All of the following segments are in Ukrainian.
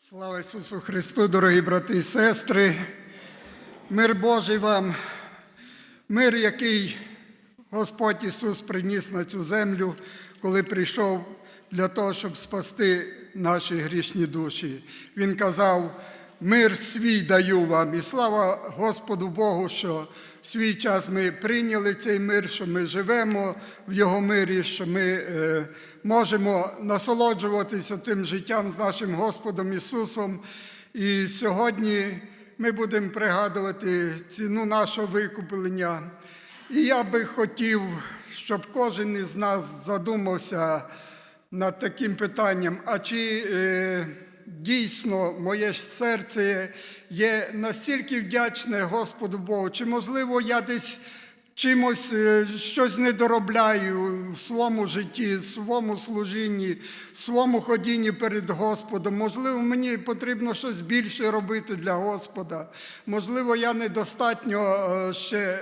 Слава Ісусу Христу, дорогі брати і сестри, мир Божий вам, мир, який Господь Ісус приніс на цю землю, коли прийшов для того, щоб спасти наші грішні душі. Він казав, мир свій даю вам. І слава Господу Богу, що свій час ми прийняли цей мир, що ми живемо в Його мирі, що ми е, можемо насолоджуватися тим життям з нашим Господом Ісусом. І сьогодні ми будемо пригадувати ціну нашого викуплення. І я би хотів, щоб кожен із нас задумався над таким питанням, а чи е, дійсно моє серце є настільки вдячне Господу Богу, чи можливо я десь чимось е, щось не доробляю в своєму житті, в своєму служінні, в своєму ходінні перед Господом. Можливо, мені потрібно щось більше робити для Господа. Можливо, я недостатньо е, ще.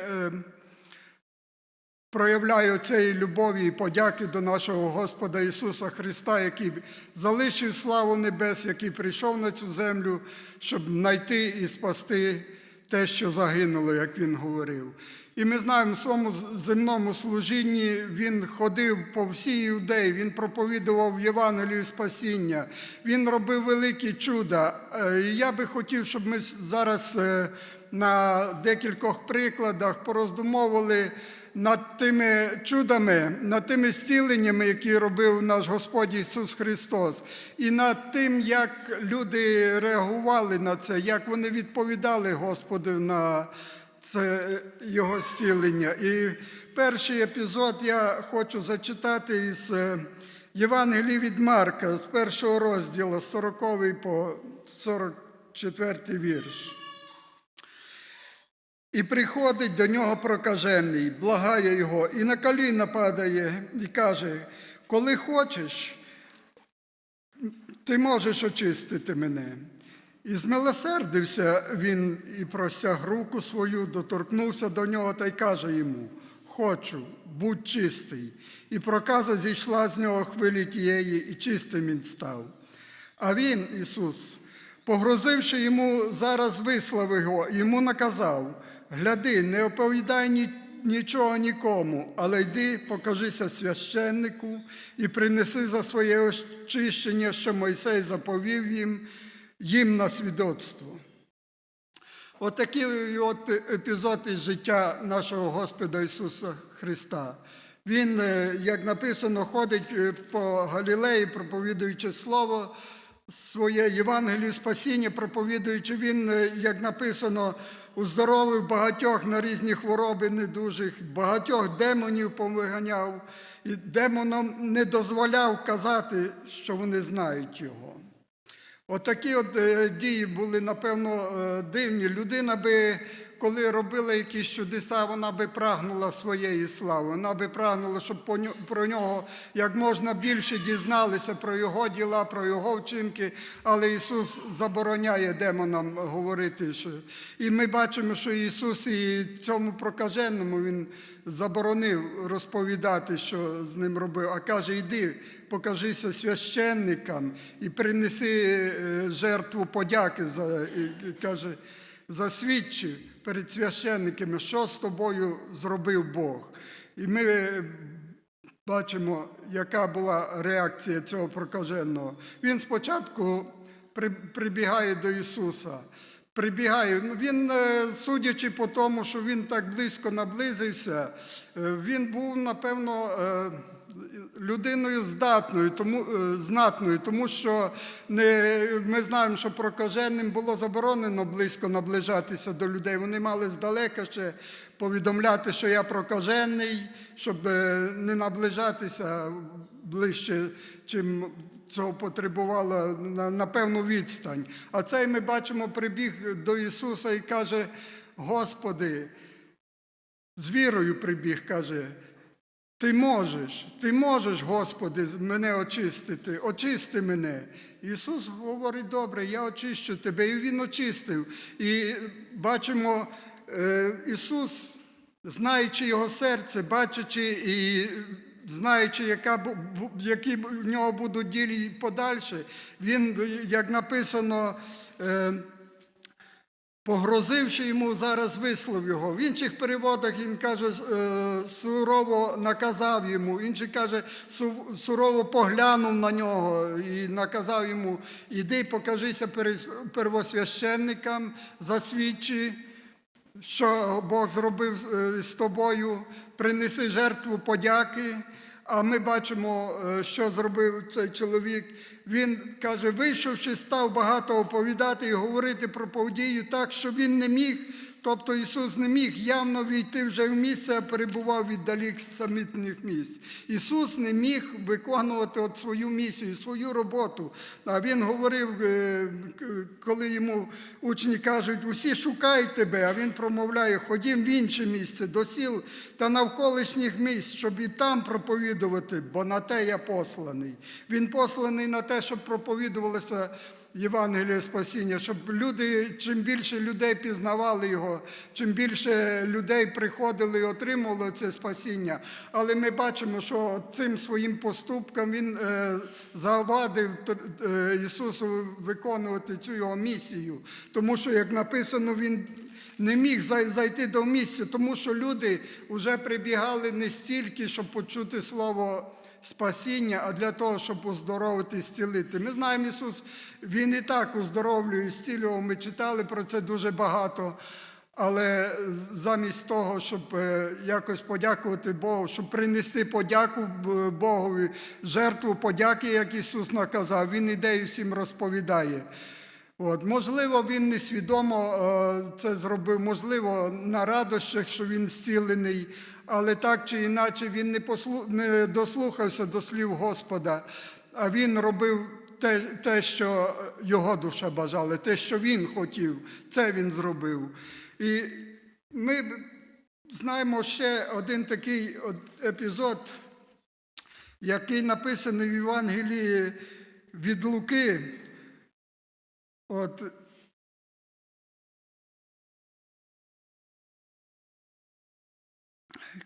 Проявляю цієї любові і подяки до нашого Господа Ісуса Христа, який залишив славу небес, який прийшов на цю землю, щоб знайти і спасти те, що загинуло, як Він говорив. І ми знаємо, в своєму земному служінні він ходив по всій юдеї, він проповідував Євангелію спасіння, він робив великі чуда. Е, І я би хотів, щоб ми зараз е, на декількох прикладах пороздумовували над тими чудами, над тими зціленнями, які робив наш Господь Ісус Христос, і над тим, як люди реагували на це, як вони відповідали Господу на це Його зцілення. І перший епізод я хочу зачитати із е, Євангелії від Марка, з першого розділу, з 40 по 44 вірш. І приходить до нього прокажений, благає його, і на коліна падає, і каже: коли хочеш, ти можеш очистити мене. І змилосердився він і простяг руку свою, доторкнувся до нього та й каже йому: Хочу, будь чистий. І проказа зійшла з нього хвилі тієї, і чистим він став. А він, Ісус, погрозивши йому, зараз вислав його, йому наказав: гляди, не оповідай ні, нічого нікому, але йди, покажися священнику і принеси за своє очищення, що Мойсей заповів їм, їм на свідоцтво. Отакий от епізод із життя нашого Господа Ісуса Христа. Він, е, як написано, ходить е, по Галілеї, проповідуючи Слово своє Євангелію спасіння, проповідуючи, він, е, як написано, уздоровив багатьох на різні хвороби недужих, багатьох демонів повиганяв, і демонам не дозволяв казати, що вони знають його. Отакі от от дії були, напевно, е, дивні. Людина би, коли робила якісь чудеса, вона би прагнула своєї слави. Вона би прагнула, щоб про нього як можна більше дізналися про його діла, про його вчинки. Але Ісус забороняє демонам говорити. Що... І ми бачимо, що Ісус і цьому прокаженому Він заборонив розповідати, що з ним робив, а каже: йди, покажися священникам і принеси е, жертву подяки за каже, засвідчи перед священниками, що з тобою зробив Бог. І ми бачимо, яка була реакція цього прокаженого. Він спочатку прибігає до Ісуса. Прибігає. Ну, Він, е, судячи по тому, що він так близько наблизився, е, він був, напевно, е, людиною здатною, тому, е, знатною, тому що не, ми знаємо, що прокаженим було заборонено близько наближатися до людей. Вони мали здалека ще повідомляти, що я прокажений, щоб е, не наближатися ближче, чим цього потребувала на, на певну відстань. А цей ми бачимо, прибіг до Ісуса і каже: Господи, з вірою прибіг, каже. Ти можеш, ти можеш, Господи, мене очистити, очисти мене. Ісус говорить, добре, я очищу тебе. І Він очистив. І бачимо, е, Ісус, знаючи його серце, бачачи і знаючи, яка, які в нього будуть ділі подальше, він, як написано, е, погрозивши йому, зараз вислов його. В інших переводах він каже, е, сурово наказав йому, інший каже, сурово поглянув на нього і наказав йому, іди, покажися первосвященникам, засвідчи, що Бог зробив е, з тобою, принеси жертву подяки. А ми бачимо, е, що зробив цей чоловік. Він каже, вийшовши, став багато оповідати і говорити про подію так, що він не міг, тобто Ісус не міг явно війти вже в місце, а перебував віддалік самітних місць. Ісус не міг виконувати от свою місію, свою роботу. А Він говорив, е, коли йому учні кажуть, усі шукають тебе, а він промовляє, ходім в інше місце, до сіл та навколишніх місць, щоб і там проповідувати, бо на те я посланий. Він посланий на те, щоб проповідувалося Євангелія спасіння, щоб люди, чим більше людей пізнавали його, чим більше людей приходили і отримували це спасіння. Але ми бачимо, що цим своїм поступком він е, завадив е, Ісусу виконувати цю його місію. Тому що, як написано, він не міг зайти до місця, тому що люди вже прибігали не стільки, щоб почути слово спасіння, а для того, щоб оздоровити і зцілити. Ми знаємо, Ісус, Він і так оздоровлює і зцілював. Ми читали про це дуже багато. Але замість того, щоб е, якось подякувати Богу, щоб принести подяку Богові, жертву подяки, як Ісус наказав, Він іде і всім розповідає. От, можливо, він несвідомо е, це зробив, можливо, на радощах, що він зцілений, але так чи інакше він не, послу... не дослухався до слів Господа, а він робив те, те, що його душа бажала, те, що він хотів, це він зробив. І ми знаємо ще один такий епізод, який написаний в Євангелії від Луки. От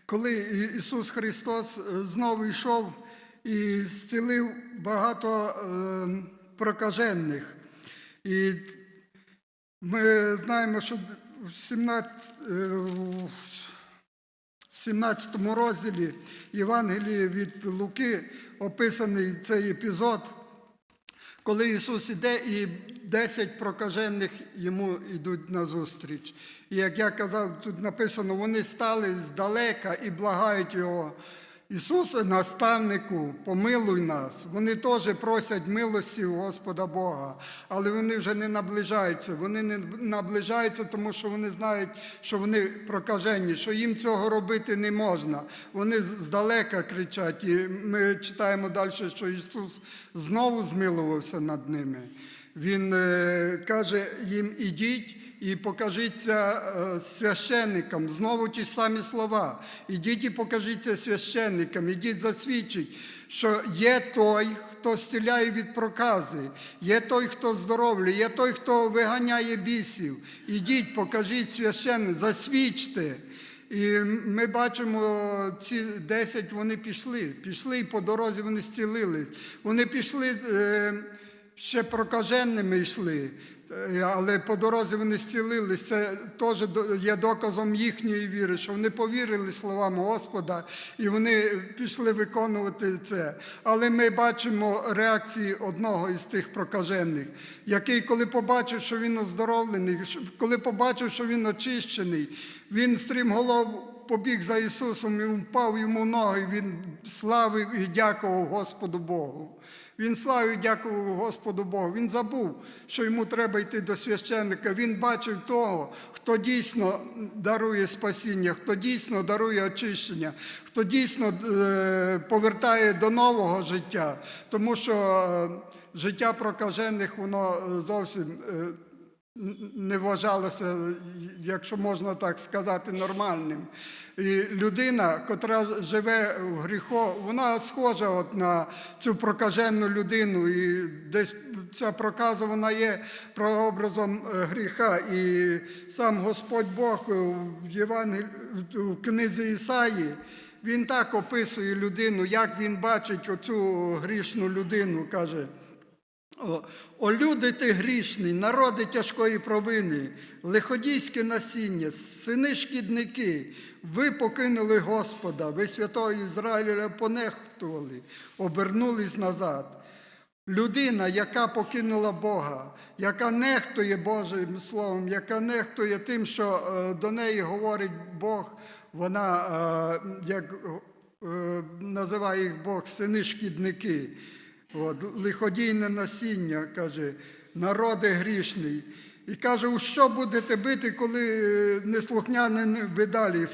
коли Ісус Христос е, знову йшов і зцілив багато е, прокажених. І ми знаємо, що в 17, е, в 17 розділі Євангелії від Луки описаний цей епізод, коли Ісус іде і 10 прокажених йому йдуть назустріч. І як я казав, тут написано, вони стали здалека і благають Його. Ісусе, наставнику, помилуй нас. Вони теж просять милості у Господа Бога, але вони вже не наближаються. Вони не наближаються, тому що вони знають, що вони прокажені, що їм цього робити не можна. Вони здалека кричать. І ми читаємо далі, що Ісус знову змилувався над ними. Він е, каже їм: ідіть і покажіться е, священникам. Знову ті самі слова. Ідіть і покажіться священникам, ідіть засвідчить, що є той, хто зціляє від прокази, є той, хто здоровлює, є той, хто виганяє бісів. Ідіть, покажіть священник, засвідчте. І ми бачимо, ці 10 вони пішли. Пішли і по дорозі вони зцілились. Вони пішли е, ще прокаженними йшли, але по дорозі вони зцілились. Це теж є доказом їхньої віри, що вони повірили словам Господа і вони пішли виконувати це. Але ми бачимо реакції одного із тих прокажених, який, коли побачив, що він оздоровлений, коли побачив, що він очищений, він стрімголов побіг за Ісусом і впав йому ноги. Він славив і дякував Господу Богу. Він славив, дякував Господу Богу. Він забув, що йому треба йти до священника. Він бачив того, хто дійсно дарує спасіння, хто дійсно дарує очищення, хто дійсно е, повертає до нового життя. Тому що е, життя прокажених, воно е, зовсім. Не вважалося, якщо можна так сказати, нормальним. І людина, котра живе в гріху, вона схожа от на цю прокажену людину. І десь ця проказа вона є прообразом е, гріха. І сам Господь Бог в Євангелі, в книзі Ісаї Він так описує людину, як він бачить оцю грішну людину, каже. О, люди ти грішний, народи тяжкої провини, лиходійське насіння, сини шкідники, ви покинули Господа, ви святого Ізраїля понехтували, обернулись назад. Людина, яка покинула Бога, яка нехтує Божим Словом, яка нехтує тим, що е, до неї говорить Бог, вона, е, як е, називає їх Бог, сини шкідники. От, лиходійне насіння, каже, народи грішний. І каже, у що будете бити, коли е, неслухняне ви далі?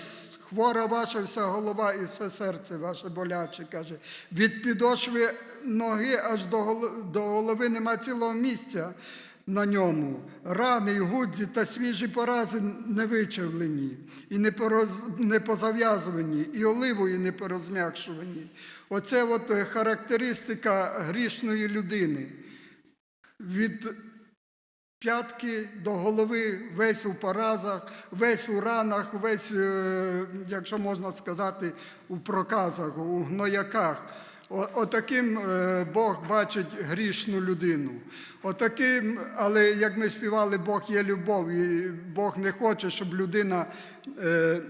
Хвора ваша вся голова і все серце ваше боляче, каже. Від підошви ноги аж до голо- до голови нема цілого місця на ньому. Рани, гудзі та свіжі порази не вичавлені, і не, пороз, не позав'язувані, і оливою не порозм'якшувані. Оце от е, характеристика грішної людини. Від п'ятки до голови, весь у поразах, весь у ранах, весь, е, якщо можна сказати, у проказах, у гнояках. Отаким е, Бог бачить грішну людину. Отаким, але як ми співали, Бог є любов, і Бог не хоче, щоб людина. е,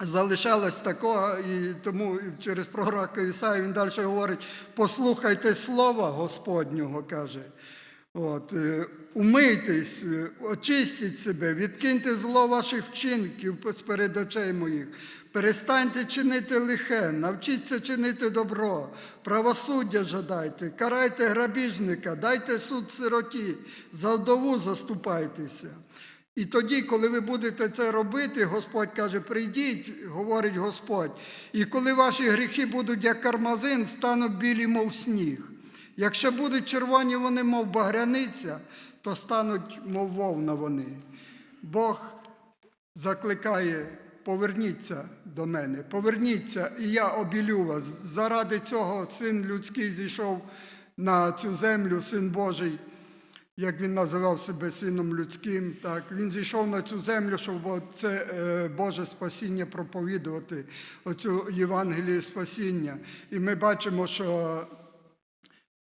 залишалась такого, і тому через пророка Ісаю він далі говорить: послухайте слова Господнього, каже. От, е, умийтесь, очистіть себе, відкиньте зло ваших вчинків сперед очей моїх. Перестаньте чинити лихе, навчіться чинити добро, правосуддя жадайте, карайте грабіжника, дайте суд сироті, за вдову заступайтеся. І тоді, коли ви будете це робити, Господь каже, прийдіть, говорить Господь, і коли ваші гріхи будуть як кармазин, стануть білі, мов сніг. Якщо будуть червоні вони, мов багряниця, то стануть, мов вовна вони. Бог закликає, поверніться до мене, поверніться, і я обілю вас. Заради цього син людський зійшов на цю землю, син Божий як він називав себе сином людським, так він зійшов на цю землю, щоб це е, Боже спасіння проповідувати, оцю Євангеліє спасіння. І ми бачимо, що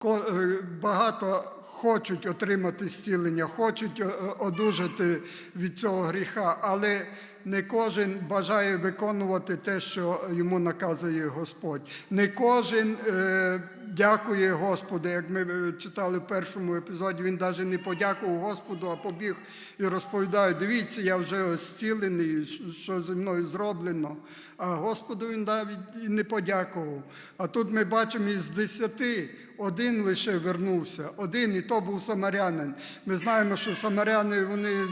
е, багато хочуть отримати зцілення, хочуть е, одужати від цього гріха, але не кожен бажає виконувати те, що йому наказує Господь. Не кожен е, дякує Господу, як ми е, читали в першому епізоді, він навіть не подякував Господу, а побіг і розповідає: дивіться, я вже зцілений, що зі мною зроблено. А Господу він навіть не подякував. А тут ми бачимо із десяти один лише вернувся, один, і то був самарянин. Ми знаємо, що самаряни вони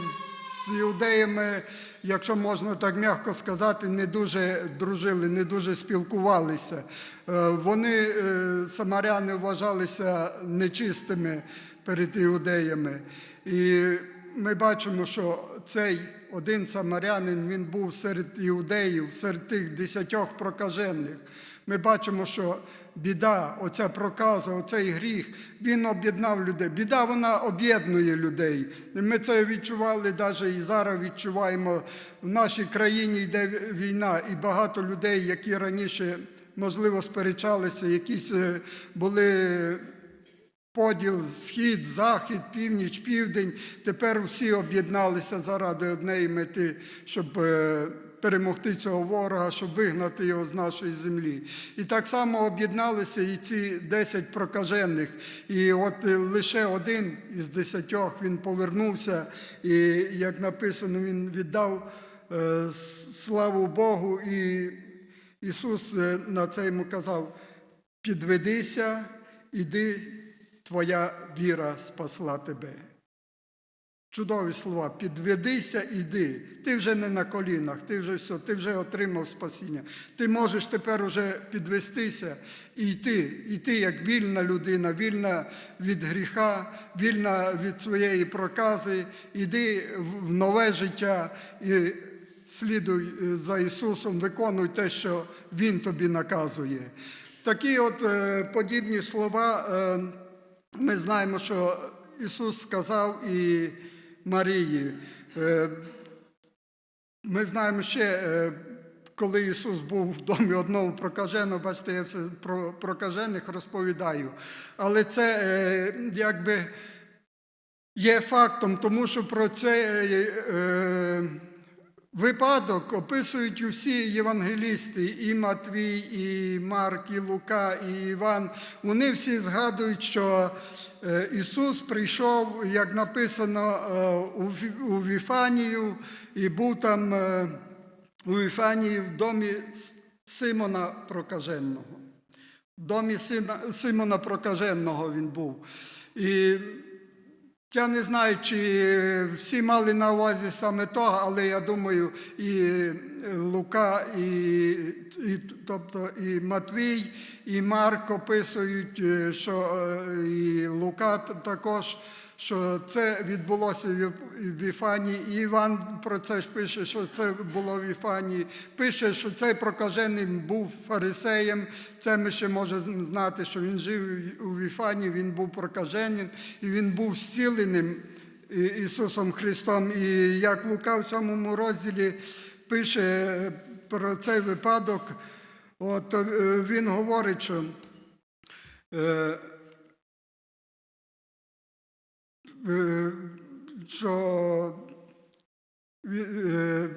з іудеями, якщо можна так м'яко сказати, не дуже дружили, не дуже спілкувалися. Е, Вони, е, самаряни, вважалися нечистими перед іудеями. І ми бачимо, що цей один самарянин він був серед іудеїв, серед тих десятьох прокажених. Ми бачимо, що біда, оця проказа, оцей гріх, він об'єднав людей. Біда вона об'єднує людей. Ми це відчували навіть і зараз відчуваємо. В нашій країні йде війна, і багато людей, які раніше, можливо, сперечалися, якісь е, були поділ схід, захід, північ, південь. Тепер всі об'єдналися заради однієї мети, щоб е, перемогти цього ворога, щоб вигнати його з нашої землі. І так само об'єдналися і ці 10 прокажених. І от е, лише один із десятьох він повернувся, і як написано, він віддав е, славу Богу. І Ісус е, на це йому казав: підведися, іди, твоя віра спасла тебе. Чудові слова, підведися, іди. Ти вже не на колінах, ти вже все, ти вже отримав спасіння. Ти можеш тепер уже підвестися і йти, йти як вільна людина, вільна від гріха, вільна від своєї прокази. Іди в в нове життя і слідуй е, за Ісусом, виконуй те, що Він тобі наказує. Такі от е, подібні слова е, ми знаємо, що Ісус сказав і Марії. Е, Ми знаємо ще, е, коли Ісус був в домі одного прокаженого, бачите, я все про прокажених розповідаю. Але це е, якби є фактом, тому що про цей е, випадок описують усі євангелісти, і Матвій, і Марк, і Лука, і Іван. Вони всі згадують, що е, Ісус прийшов, як написано, е, у Віфанію, і був там е, у Віфанії в домі Симона Прокаженого. В домі Симона Прокаженого він був. І я не знаю, чи всі мали на увазі саме того, але я думаю, і Лука, і, і, тобто і Матвій, і Марк описують, е, що е, і Лука також, що це відбулося в Віфанії. І Іван про це ж пише, що це було в Віфанії. Пише, що цей прокажений був фарисеєм. Це ми ще можемо знати, що він жив у Віфанії, він був прокаженим, і він був зціленим Ісусом Христом. І як Лука в самому розділі пише про цей випадок, от е, він говорить, що що він, е,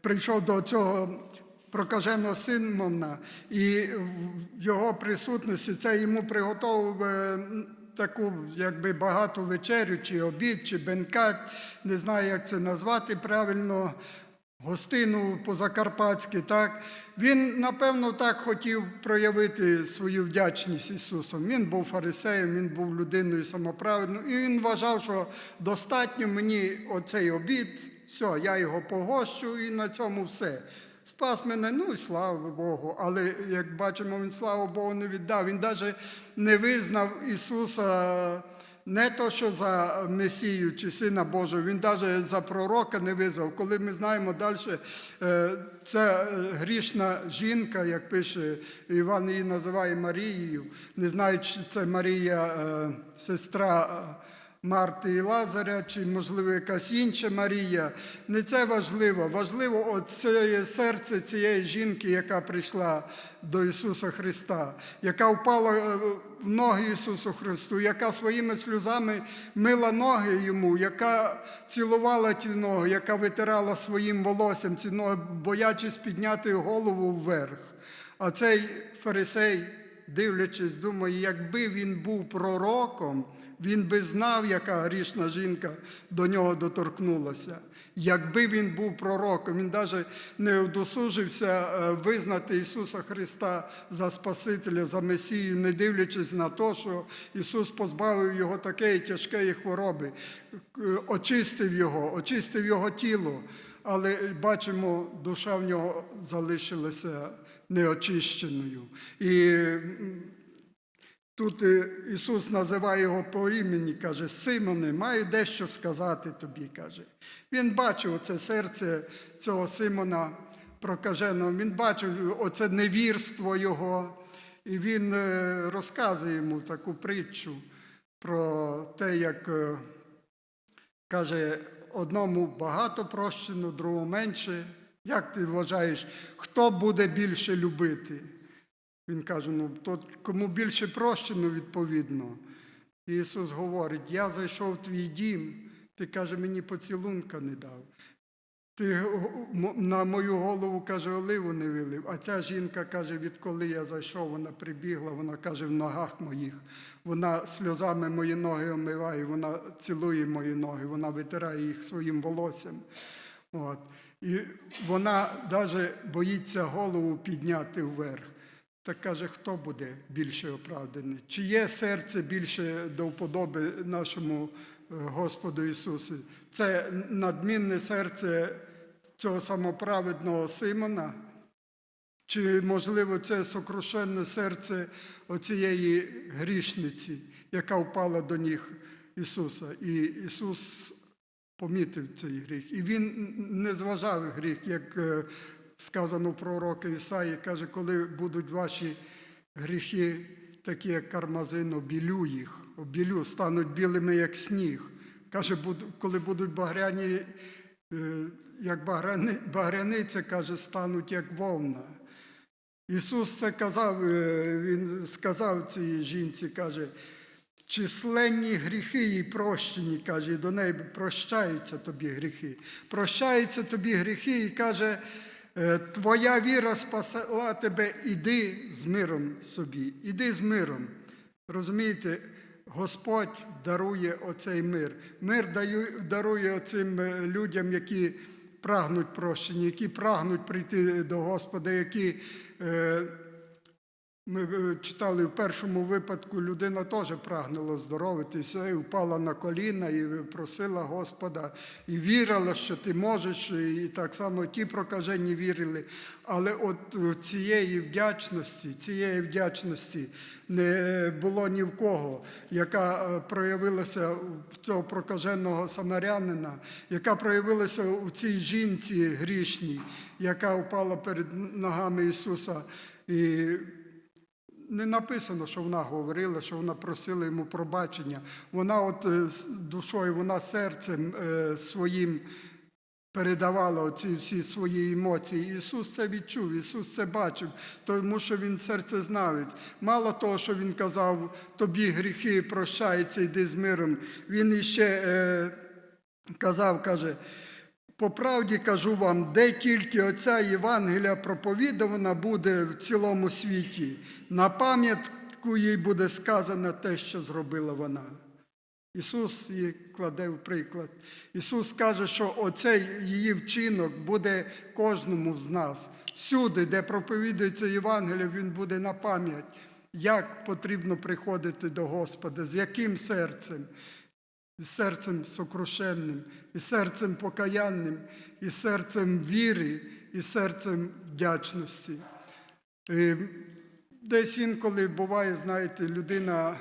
прийшов до цього прокаженого Симона, і в його присутності це йому приготував е, таку якби багату вечерю, чи обід, чи бенкет, не знаю, як це назвати правильно, гостину по-закарпатськи. Так? Він, напевно, так хотів проявити свою вдячність Ісусом. Він був фарисеєм, він був людиною самоправедною, і він вважав, що достатньо мені оцей обід, все, я його погощу, і на цьому все. Спас мене, ну і слава Богу. Але як бачимо, він слава Богу не віддав. Він навіть не визнав Ісуса не то, що за Месію чи Сина Божого, він навіть за пророка не визвав. Коли ми знаємо далі, це грішна жінка, як пише Іван її називає Марією. Не знаю, чи це Марія, е, сестра. Марти і Лазаря, чи, можливо, якась інша Марія. Не це важливо. Важливо от це серце цієї жінки, яка прийшла до Ісуса Христа, яка впала е, в ноги Ісусу Христу, яка своїми сльозами мила ноги йому, яка цілувала ті ноги, яка витирала своїм волоссям ці ноги, боячись підняти голову вверх. А цей фарисей, дивлячись, думає, якби він був пророком, він би знав, яка грішна жінка до нього доторкнулася. Якби він був пророком, він навіть не удосужився е, визнати Ісуса Христа за Спасителя, за Месію, не дивлячись на те, що Ісус позбавив його такої тяжкої хвороби, очистив його, очистив його тіло. Але бачимо, душа в нього залишилася неочищеною. І Тут е, Ісус називає його по імені, каже, Симоне, маю дещо сказати тобі, каже. Він бачив оце серце цього Симона прокаженого, він бачив оце невірство його, і він е, розказує йому таку притчу про те, як е, каже, одному багато прощено, другому менше. Як ти вважаєш, хто буде більше любити? Він каже: ну, то кому більше прощено, відповідно. І Ісус говорить: Я зайшов в твій дім, ти каже, мені поцілунка не дав. Ти на мою голову, каже, оливу не вилив. А ця жінка каже, відколи я зайшов, вона прибігла, вона каже, в ногах моїх. Вона сльозами мої ноги омиває, вона цілує мої ноги, вона витирає їх своїм волоссям. От. І вона навіть боїться голову підняти вверх. Так каже, хто буде більше оправданий? Чи є серце більше до вподоби нашому е, Господу Ісусу? Це надмінне серце цього самоправедного Симона? Чи, можливо, це сокрушенне серце оцієї грішниці, яка впала до ніг Ісуса? І Ісус помітив цей гріх. І Він не зважав гріх, як е, сказано в пророка Ісаї, каже, коли будуть ваші гріхи, такі як кармазин, обілю їх, обілю, стануть білими, як сніг. Каже, коли будуть багряні е, як багряни- багряниця, каже, стануть як вовна. Ісус це казав, е, Він сказав цій жінці, каже, численні гріхи їй прощені, каже, і до неї прощаються тобі гріхи. Прощаються тобі гріхи і каже, е, твоя віра спасла тебе, іди з миром собі, іди з миром. Розумієте, Господь дарує оцей мир. Мир дарує оцим е, людям, які прагнуть прощення, які прагнуть прийти до Господа, які е, ми е, читали в першому випадку, людина теж прагнула здоровитися, і впала на коліна і просила Господа, і вірила, що ти можеш, і так само ті прокажені вірили. Але от е, цієї вдячності, цієї вдячності не було ні в кого, яка е, проявилася в цього прокаженого самарянина, яка проявилася у цій жінці грішній, яка впала перед ногами Ісуса. І не написано, що вона говорила, що вона просила йому пробачення. Вона от е, душою, вона серцем е, своїм передавала оці всі свої емоції. Ісус це відчув, Ісус це бачив, тому що Він серцезнавець. Мало того, що Він казав, тобі гріхи прощаються, йди з миром. Він іще е, казав, каже, по правді кажу вам, де тільки оця Євангелія проповідувана буде в цілому світі, на пам'ятку їй буде сказано те, що зробила вона. Ісус її кладе в приклад. Ісус каже, що оцей її вчинок буде кожному з нас. Всюди, де проповідується Євангеліє, він буде на пам'ять, як потрібно приходити до Господа, з яким серцем і серцем сокрушенним, і серцем покаянним, і серцем віри, і серцем вдячності. І Десь інколи буває, знаєте, людина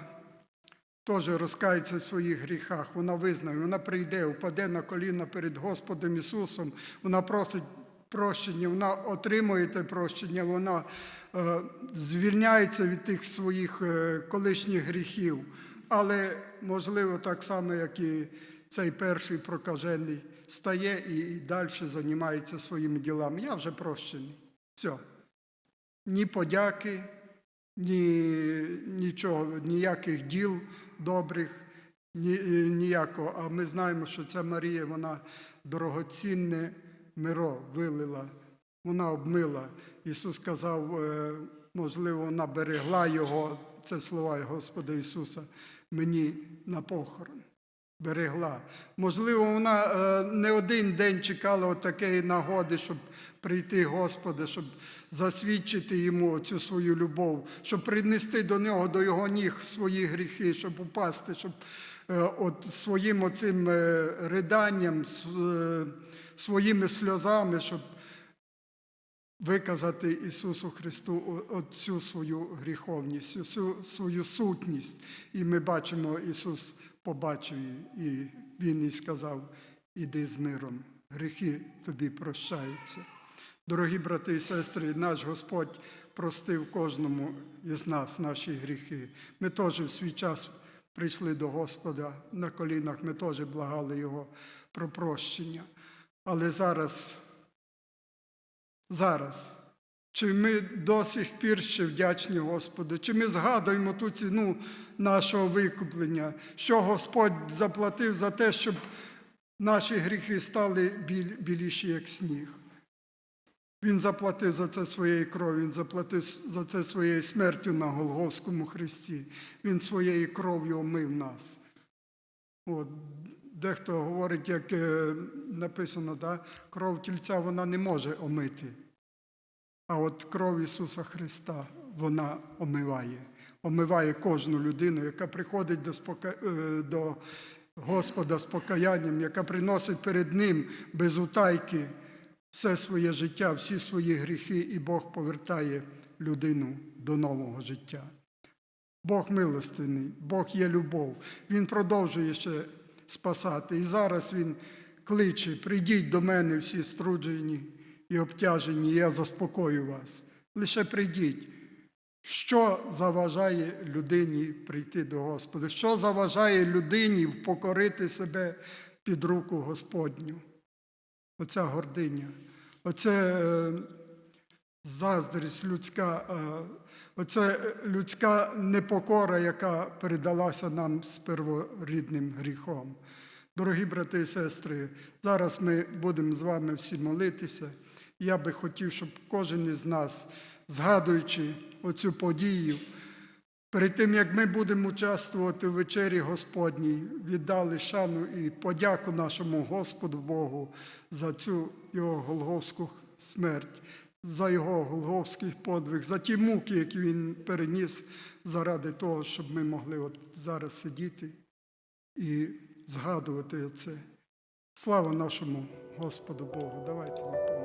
теж розкається в своїх гріхах, вона визнає, вона прийде, впаде на коліна перед Господом Ісусом, вона просить прощення, вона отримує те прощення, вона е, звільняється від тих своїх е, колишніх гріхів. Але, можливо, так само, як і цей перший прокажений, стає і, далі займається своїми ділами. Я вже прощений. Все. Ні подяки, ні, нічого, ніяких діл добрих, ні, ніякого. А ми знаємо, що ця Марія, вона дорогоцінне миро вилила, вона обмила. Ісус сказав, е, можливо, вона берегла його, це слова Господа Ісуса, мені на похорон. Берегла. Можливо, вона е, не один день чекала отакої нагоди, щоб прийти Господа, щоб засвідчити йому цю свою любов, щоб принести до нього, до його ніг свої гріхи, щоб упасти, щоб е, от своїм оцим е, риданням, своїми сльозами, щоб виказати Ісусу Христу цю свою гріховність, цю свою сутність. І ми бачимо, Ісус побачив і Він їй сказав, іди з миром, гріхи тобі прощаються. Дорогі брати і сестри, наш Господь простив кожному із нас наші гріхи. Ми теж в свій час прийшли до Господа на колінах, ми теж благали Його про прощення. Але зараз зараз. Чи ми до сих пір ще вдячні Господу, чи ми згадуємо ту ціну нашого викуплення, що Господь заплатив за те, щоб наші гріхи стали біліші, як сніг. Він заплатив за це своєю кров'ю, Він заплатив за це своєю смертю на Голгофському хресті. Він своєю кров'ю омив нас. От, дехто говорить, як е, написано, да, кров тільця вона не може омити. А от кров Ісуса Христа вона омиває, омиває кожну людину, яка приходить до, спока... е, до Господа з покаянням, яка приносить перед Ним без утайки все своє життя, всі свої гріхи, і Бог повертає людину до нового життя. Бог милостивний, Бог є любов. Він продовжує ще спасати. І зараз Він кличе: прийдіть до мене всі струджені і обтяжені, я заспокою вас. Лише прийдіть. Що заважає людині прийти до Господа? Що заважає людині впокорити себе під руку Господню? оця гординя, оце е, заздрість людська, е, оце людська непокора, яка передалася нам з перворідним гріхом. Дорогі брати і сестри, зараз ми будемо з вами всі молитися. Я би хотів, щоб кожен із нас, згадуючи оцю подію, перед тим як ми будемо участвувати в вечері Господній, віддали шану і подяку нашому Господу Богу за цю його голговську смерть, за його голговський подвиг, за ті муки, які він переніс заради того, щоб ми могли от зараз сидіти і згадувати це. Слава нашому Господу Богу. Давайте ми